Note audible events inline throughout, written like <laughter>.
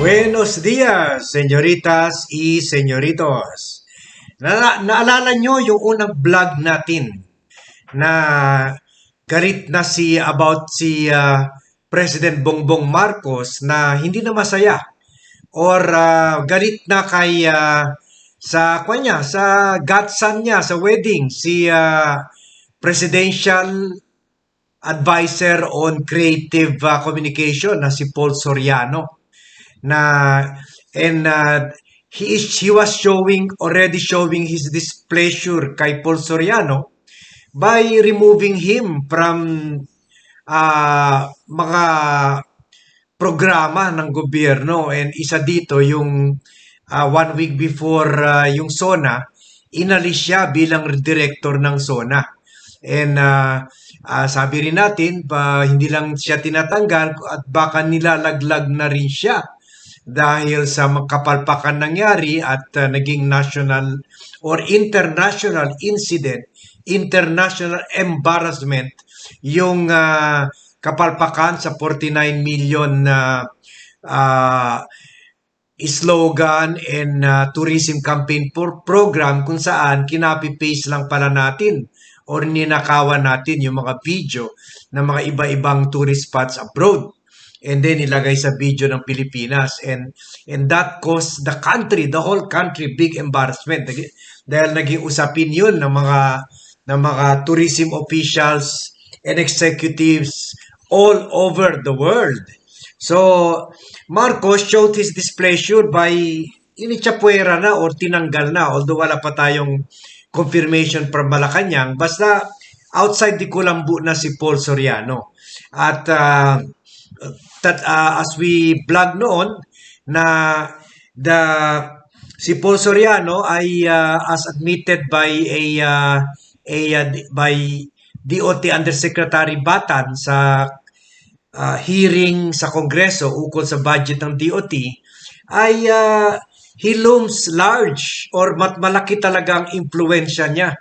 Buenos días, señoritas y señoritos. Na naalala nyo yung unang vlog natin na galit na si about si ah, President Bongbong Marcos na hindi na masaya or ah, galit na kay ah, sa kanya sa godson niya sa wedding si ah, presidential advisor on creative ah, communication na si Paul Soriano na and uh, he is he was showing already showing his displeasure kay Paul Soriano by removing him from uh, mga programa ng gobyerno. And isa dito yung uh, one week before uh, yung SONA inalis siya bilang director ng SONA. And uh, uh, sabi rin natin pa hindi lang siya tinatanggal at baka nilalaglag na rin siya dahil sa kapalpakan nangyari at uh, naging national or international incident, international embarrassment yung uh, kapalpakan sa 49 million na uh, slogan and uh, tourism campaign for program kung saan kinapi-paste lang pala natin or ninakawan natin yung mga video ng mga iba-ibang tourist spots abroad and then ilagay sa video ng Pilipinas. And and that caused the country the whole country big embarrassment. Dahil naging usapin yun ng mga ng mga tourism officials and executives all over the world. So Marcos showed his displeasure by initsapwera na or tinanggal na although wala pa tayong confirmation from Malacanang basta outside di Kulambu na si Paul Soriano. At uh, that uh, as we blog noon na the si Paul Soriano ay uh, as admitted by a uh, a uh, by DOT Undersecretary Batan sa uh, hearing sa Kongreso ukol sa budget ng DOT ay uh, he looms large or mat malaki talaga ang impluensya niya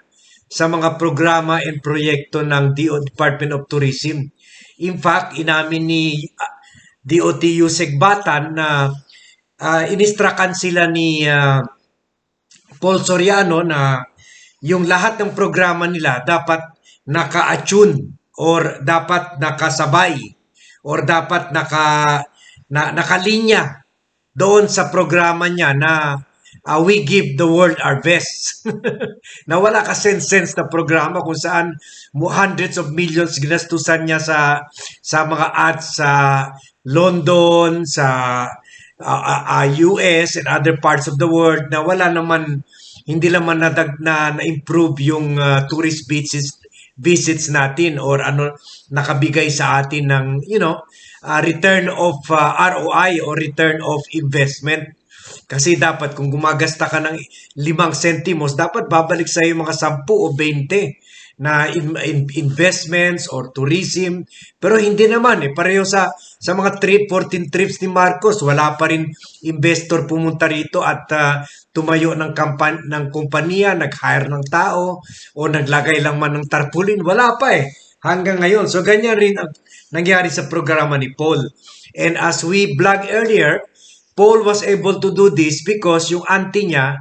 sa mga programa and proyekto ng DO Department of Tourism. In fact, inamin ni uh, DOT Yusek Batan na uh, inistrakan sila ni uh, Paul Soriano na yung lahat ng programa nila dapat naka-attune or dapat nakasabay or dapat naka na, nakalinya doon sa programa niya na uh, we give the world our best. <laughs> na wala ka sense-sense na programa kung saan mo hundreds of millions ginastusan niya sa sa mga ads sa London, sa uh, uh, US and other parts of the world na wala naman hindi naman nadag na na-improve yung uh, tourist visits visits natin or ano nakabigay sa atin ng you know uh, return of uh, ROI or return of investment kasi dapat kung gumagasta ka ng limang sentimos dapat babalik sa iyo mga 10 o 20 na in, in, investments or tourism. Pero hindi naman eh. Pareho sa sa mga trip 14 trips ni Marcos wala pa rin investor pumunta rito at uh, tumayo ng kampan ng kumpanya nag-hire ng tao o naglagay lang man ng tarpaulin. Wala pa eh. Hanggang ngayon. So ganyan rin ang nangyari sa programa ni Paul. And as we blog earlier Paul was able to do this because yung auntie niya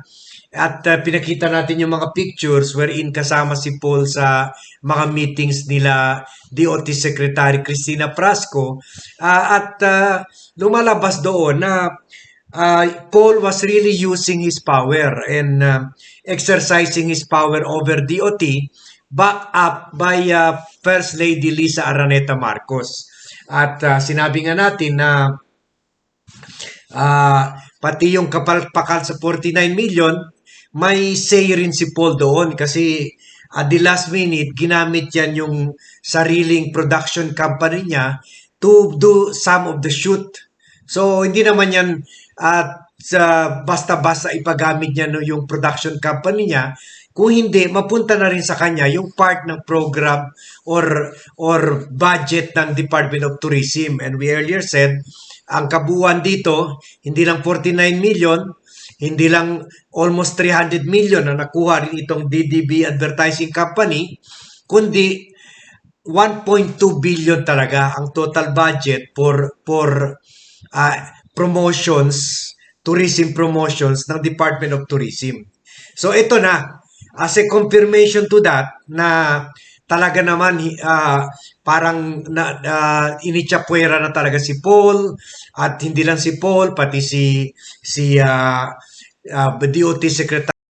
at uh, pinakita natin yung mga pictures wherein kasama si Paul sa mga meetings nila DOT Secretary Cristina Prasco uh, at uh, lumalabas doon na uh, Paul was really using his power and uh, exercising his power over DOT back up by uh, First Lady Lisa Araneta Marcos. At uh, sinabi nga natin na uh, pati yung kapalpakan sa 49 million, may say rin si Paul doon kasi at the last minute, ginamit yan yung sariling production company niya to do some of the shoot. So, hindi naman yan at uh, basta-basta ipagamit niya no, yung production company niya. Kung hindi, mapunta na rin sa kanya yung part ng program or or budget ng Department of Tourism. And we earlier said, ang kabuuan dito, hindi lang 49 million, hindi lang almost 300 million na nakuha rin itong DDB Advertising Company, kundi 1.2 billion talaga ang total budget for for uh, promotions, tourism promotions ng Department of Tourism. So ito na, as a confirmation to that na talaga naman ah, parang na, uh, inichapuera na talaga si Paul at hindi lang si Paul pati si si ah, ah, DOT Secretary